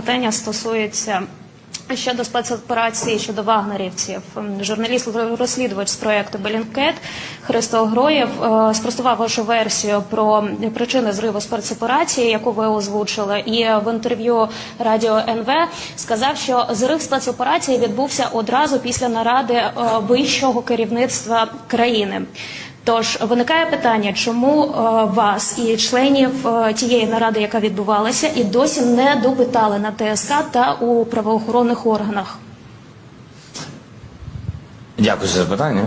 питання стосується щодо спецоперації щодо вагнерівців. Журналіст-розслідувач з проекту Белінкет Христо Гроєв е, спростував вашу версію про причини зриву спецоперації, яку ви озвучили, і в інтерв'ю радіо НВ сказав, що зрив спецоперації відбувся одразу після наради е, вищого керівництва країни. Тож виникає питання, чому е, вас і членів е, тієї наради, яка відбувалася, і досі не допитали на ТСК та у правоохоронних органах. Дякую за запитання.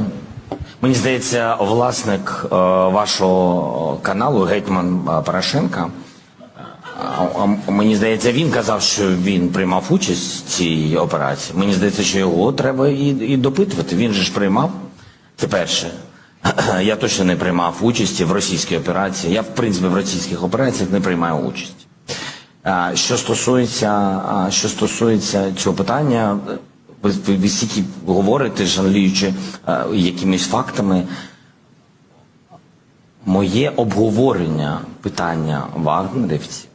Мені здається, власник е, вашого каналу Гетьман Порошенка. Мені здається, він казав, що він приймав участь в цій операції. Мені здається, що його треба і допитувати. Він же ж приймав. Це перше. Я точно не приймав участі в російській операції. Я, в принципі, в російських операціях не приймаю участь. Що стосується, що стосується цього питання, ви, ви, стільки говорите, жаліючи якимись фактами. Моє обговорення питання вагнерівців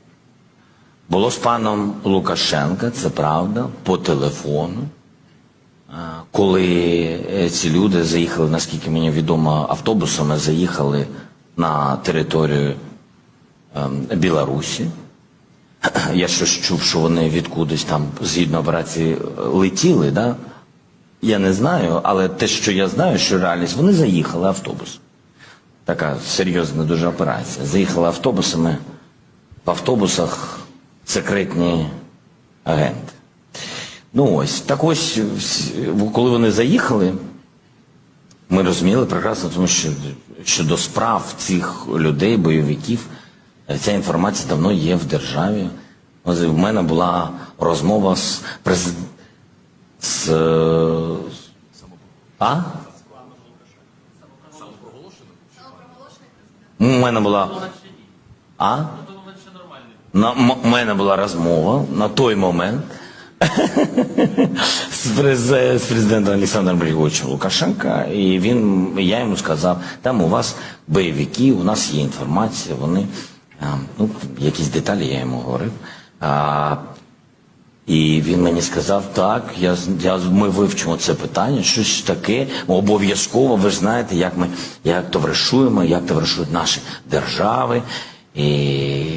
було з паном Лукашенка, це правда, по телефону. Коли е, ці люди заїхали, наскільки мені відомо, автобусами заїхали на територію ем, Білорусі. Я щось чув, що вони відкудись там згідно операції е, летіли, да? Я не знаю, але те, що я знаю, що реальність, вони заїхали автобусом. Така серйозна дуже операція. Заїхали автобусами, в автобусах секретні агенти. Ну ось, так ось, коли вони заїхали, ми розуміли прекрасно, тому що щодо справ цих людей, бойовиків, ця інформація давно є в державі. В мене була розмова з президентом. З... А? У мене була. А? М- у мене була розмова на той момент з, през- з президентом Олександром Григоровичем Лукашенка, і він, я йому сказав, там у вас бойовики, у нас є інформація, вони, ну, якісь деталі я йому говорив. А, і він мені сказав, так, я, я, ми вивчимо це питання, щось таке, обов'язково, ви ж знаєте, як ми як товаришуємо, як товаришують наші держави і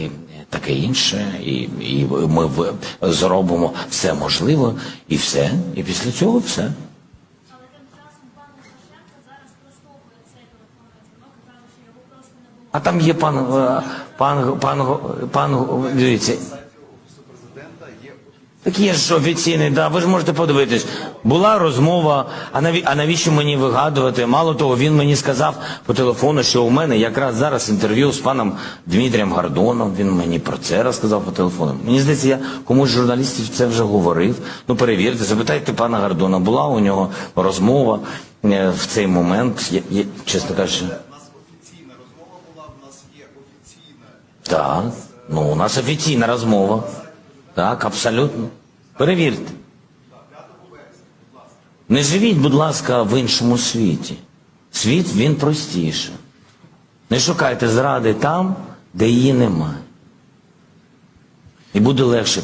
таке інше. І, і ми в- зробимо все можливе, і все. І після цього все. Але тим часом пан Лукашенко зараз спростовує цей телефонний дзвінок і каже, що його просто не було. А там є пан, пан пан, пан, пан, дивіться. Так є ж офіційний, да, ви ж можете подивитись. Була розмова, а, наві, а навіщо мені вигадувати? Мало того, він мені сказав по телефону, що у мене якраз зараз інтерв'ю з паном Дмитрієм Гордоном, він мені про це розказав по телефону. Мені здається, я комусь з журналістів це вже говорив. Ну перевірте, запитайте пана Гордона, була у нього розмова е, в цей момент, я, я, чесно кажучи. У нас офіційна розмова була, у нас є офіційна. Так, ну у нас офіційна розмова. Так, абсолютно. Перевірте. Не живіть, будь ласка, в іншому світі. Світ він простіше. Не шукайте зради там, де її немає. І буде легше.